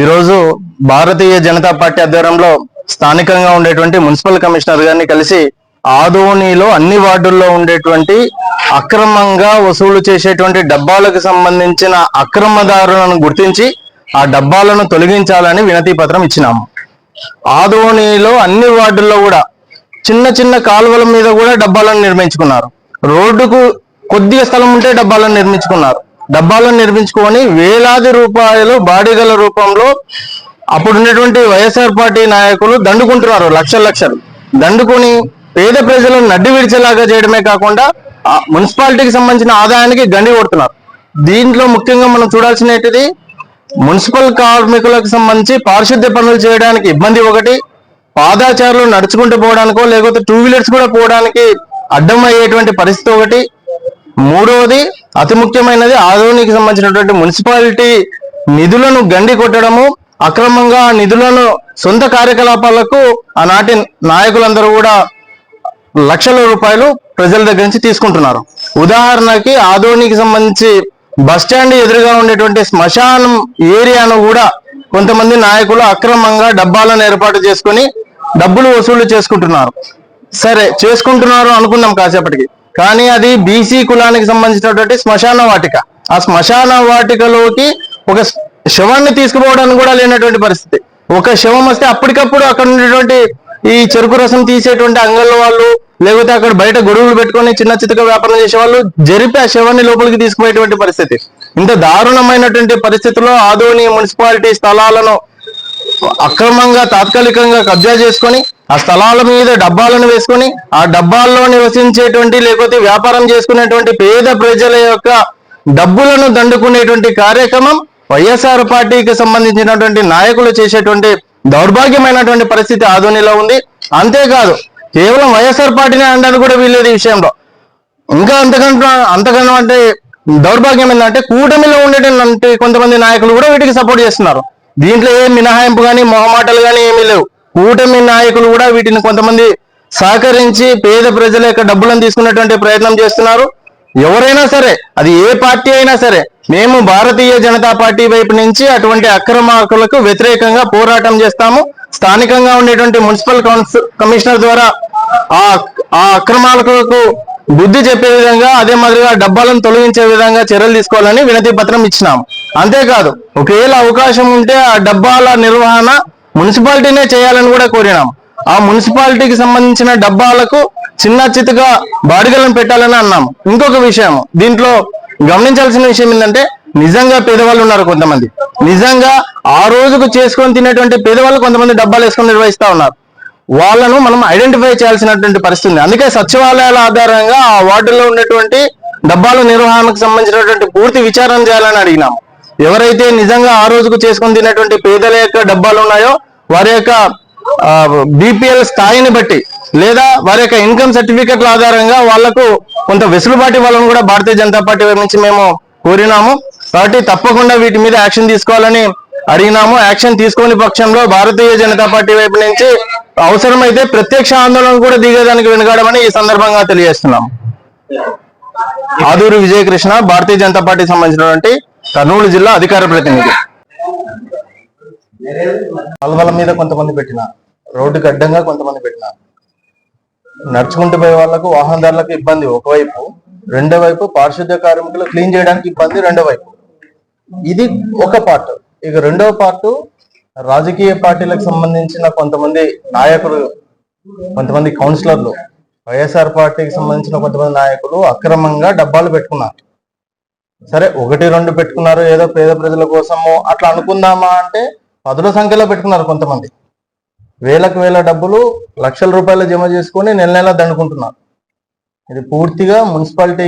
ఈరోజు భారతీయ జనతా పార్టీ ఆధ్వర్యంలో స్థానికంగా ఉండేటువంటి మున్సిపల్ కమిషనర్ గారిని కలిసి ఆదోనిలో అన్ని వార్డుల్లో ఉండేటువంటి అక్రమంగా వసూలు చేసేటువంటి డబ్బాలకు సంబంధించిన అక్రమదారులను గుర్తించి ఆ డబ్బాలను తొలగించాలని వినతి పత్రం ఇచ్చినాము ఆదోనిలో అన్ని వార్డుల్లో కూడా చిన్న చిన్న కాలువల మీద కూడా డబ్బాలను నిర్మించుకున్నారు. రోడ్డుకు కొద్దిగా స్థలం ఉంటే డబ్బాలను నిర్మించుకున్నారు. డబ్బాలను నిర్మించుకొని వేలాది రూపాయలు బాడీగల రూపంలో అప్పుడున్నటువంటి వైఎస్ఆర్ పార్టీ నాయకులు దండుకుంటున్నారు లక్షల లక్షలు. దండుకొని పేద ప్రజలను నడ్డి విడిచేలాగా చేయడమే కాకుండా మున్సిపాలిటీకి సంబంధించిన ఆదాయానికి గండి కొడుతున్నారు. దీంట్లో ముఖ్యంగా మనం చూడాల్సినది మున్సిపల్ కార్మికులకు సంబంధించి పారిశుద్ధ్య పనులు చేయడానికి ఇబ్బంది ఒకటి పాదాచారులు నడుచుకుంటూ పోవడానికో లేకపోతే టూ వీలర్స్ కూడా పోవడానికి అడ్డం అయ్యేటువంటి పరిస్థితి ఒకటి. మూడవది అతి ముఖ్యమైనది ఆదోనికి సంబంధించినటువంటి మున్సిపాలిటీ నిధులను గండి కొట్టడము అక్రమంగా ఆ నిధులను సొంత కార్యకలాపాలకు ఆనాటి నాయకులందరూ కూడా లక్షల రూపాయలు ప్రజల దగ్గర నుంచి తీసుకుంటున్నారు. ఉదాహరణకి ఆదోనికి సంబంధించి బస్ స్టాండ్ ఎదురుగా ఉండేటువంటి శ్మశానం ఏరియాను కూడా కొంతమంది నాయకులు అక్రమంగా డబ్బాలను ఏర్పాటు చేసుకొని డబ్బులు వసూలు చేసుకుంటున్నారు. సరే చేసుకుంటున్నారు అనుకున్నాం కాసేపటికి. కానీ అది బీసీ కులానికి సంబంధించినటువంటి శ్మశాన వాటిక. ఆ శ్మశాన వాటికలోకి ఒక శవాన్ని తీసుకుపోవడానికి కూడా లేనటువంటి పరిస్థితి. ఒక శవం వస్తే అప్పటికప్పుడు అక్కడ ఉన్నటువంటి ఈ చెరుకు రసం తీసేటువంటి అంగళ్ళ వాళ్ళు లేకపోతే అక్కడ బయట గొడుగులు పెట్టుకొని చిన్న చితక వ్యాపారం చేసే వాళ్ళు జరిపి ఆ శవాన్ని లోపలికి తీసుకుపోయేటువంటి పరిస్థితి. ఇంత దారుణమైనటువంటి పరిస్థితుల్లో ఆదోని మున్సిపాలిటీ స్థలాలను అక్రమంగా తాత్కాలికంగా కబ్జా చేసుకొని ఆ స్థలాల మీద డబ్బాలను వేసుకొని ఆ డబ్బాల్లో నివసించేటువంటి లేకపోతే వ్యాపారం చేసుకునేటువంటి పేద ప్రజల యొక్క డబ్బులను దండుకునేటువంటి కార్యక్రమం వైఎస్ఆర్ పార్టీకి సంబంధించినటువంటి నాయకులు చేసేటువంటి దౌర్భాగ్యమైనటువంటి పరిస్థితి ఆధునిలో ఉంది. అంతేకాదు కేవలం వైఎస్ఆర్ పార్టీనే అనడానికి కూడా వీల్లేదు ఈ విషయంలో. ఇంకా అంతకంటే అంతకన్నా అంటే దౌర్భాగ్యం ఏంటంటే కూటమిలో ఉండేటువంటి కొంతమంది నాయకులు కూడా వీటికి సపోర్ట్ చేస్తున్నారు. దీంట్లో ఏ మినహాయింపు కానీ మొహమాటలు కానీ ఏమీ లేవు. కూటమి నాయకులు కూడా వీటిని కొంతమంది సహకరించి పేద ప్రజల యొక్క డబ్బులను తీసుకునేటువంటి ప్రయత్నం చేస్తున్నారు. ఎవరైనా సరే అది ఏ పార్టీ అయినా సరే మేము భారతీయ జనతా పార్టీ వైపు నుంచి అటువంటి అక్రమాకులకు వ్యతిరేకంగా పోరాటం చేస్తాము. స్థానికంగా ఉండేటువంటి మున్సిపల్ కౌన్సిల్ కమిషనర్ ద్వారా ఆ ఆ అక్రమాలకు బుద్ధి చెప్పే విధంగా అదే మాదిరిగా డబ్బాలను తొలగించే విధంగా చర్యలు తీసుకోవాలని వినతి పత్రం ఇచ్చినాం. అంతేకాదు ఒకవేళ అవకాశం ఉంటే ఆ డబ్బాల నిర్వహణ మున్సిపాలిటీనే చేయాలని కూడా కోరినాం. ఆ మున్సిపాలిటీకి సంబంధించిన డబ్బాలకు చిన్న చితగా బాడిగలను పెట్టాలని అన్నాం. ఇంకొక విషయం దీంట్లో గమనించాల్సిన విషయం ఏంటంటే నిజంగా పేదవాళ్ళు ఉన్నారు కొంతమంది. నిజంగా ఆ రోజుకు చేసుకొని తినేటువంటి పేదవాళ్ళు కొంతమంది డబ్బాలు వేసుకొని నిర్వహిస్తా ఉన్నారు. వాళ్ళను మనం ఐడెంటిఫై చేయాల్సినటువంటి పరిస్థితి అందుకే సచివాలయాల ఆధారంగా ఆ వార్డులో ఉన్నటువంటి డబ్బాల నిర్వహణకు సంబంధించినటువంటి పూర్తి విచారణ చేయాలని అడిగినాం. ఎవరైతే నిజంగా ఆ రోజుకు చేసుకుని తినేటువంటి పేదల యొక్క డబ్బాలు ఉన్నాయో వారి యొక్క బీపీఎల్ స్థాయిని బట్టి లేదా వారి యొక్క ఇన్కమ్ సర్టిఫికెట్ల ఆధారంగా వాళ్ళకు కొంత వెసులుబాటు ఇవ్వాలని కూడా భారతీయ జనతా పార్టీ వైపు నుంచి మేము కోరినాము. కాబట్టి తప్పకుండా వీటి మీద యాక్షన్ తీసుకోవాలని అడిగినాము. యాక్షన్ తీసుకోని పక్షంలో భారతీయ జనతా పార్టీ వైపు నుంచి అవసరమైతే ప్రత్యక్ష ఆందోళన కూడా దిగేదానికి వెనుకాడమని ఈ సందర్భంగా తెలియజేస్తున్నాము. ఆదూరు విజయకృష్ణ భారతీయ జనతా పార్టీ సంబంధించినటువంటి కర్నూలు జిల్లా అధికార ప్రతినిధి. కాలువల మీద కొంతమంది పెట్టిన రోడ్డు గడ్డంగా కొంతమంది పెట్టిన. నడుచుకుంటూ పోయే వాళ్ళకు వాహనదారులకు ఇబ్బంది ఒకవైపు రెండో వైపు పారిశుద్ధ్య కార్మికులు క్లీన్ చేయడానికి ఇబ్బంది రెండో వైపు. ఇది ఒక పార్ట్. ఇక రెండవ పార్ట్ రాజకీయ పార్టీలకు సంబంధించిన కొంతమంది నాయకులు కొంతమంది కౌన్సిలర్లు వైఎస్ఆర్ పార్టీకి సంబంధించిన కొంతమంది నాయకులు అక్రమంగా డబ్బాలు పెట్టుకున్నారు. సరే ఒకటి రెండు పెట్టుకున్నారు ఏదో పేద ప్రజల కోసము అట్లా అనుకుందామా అంటే పదుల సంఖ్యలో పెట్టుకున్నారు కొంతమంది. వేలకు వేల డబ్బులు లక్షల రూపాయలు జమ చేసుకొని నెల నెల దండుకుంటున్నారు. ఇది పూర్తిగా మున్సిపాలిటీ